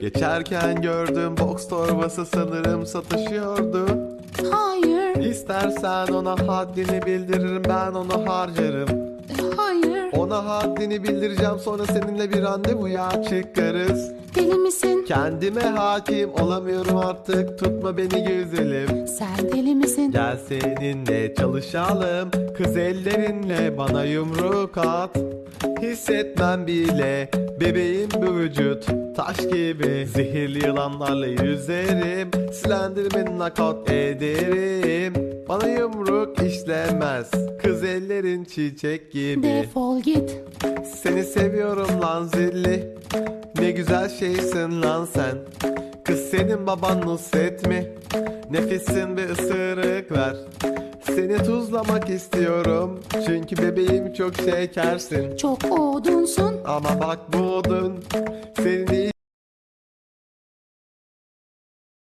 Geçerken gördüm box torbası sanırım satışıyordu Hayır, İstersen ona haddini bildiririm ben onu harcarım hayır. Ona haddini bildireceğim sonra seninle bir randevuya çıkarız Deli misin? Kendime hakim olamıyorum artık tutma beni güzelim Sen deli misin? Gel seninle çalışalım Kız ellerinle bana yumruk at Hissetmem bile. Bebeğim bu vücut. Taş gibi. Zehirli yılanlarla yüzerim. Silendirmeni nakat ederim. Bana yumruk işlemez. Kız ellerin çiçek gibi. Defol git. seni seviyorum lan zilli. Ne güzel şeysin lan sen. Kız senin baban Nusret mi? Nefesin bir ısırık ver Seni tuzlamak istiyorum Çünkü bebeğim çok şekersin Çok odunsun. Ama bak bu odun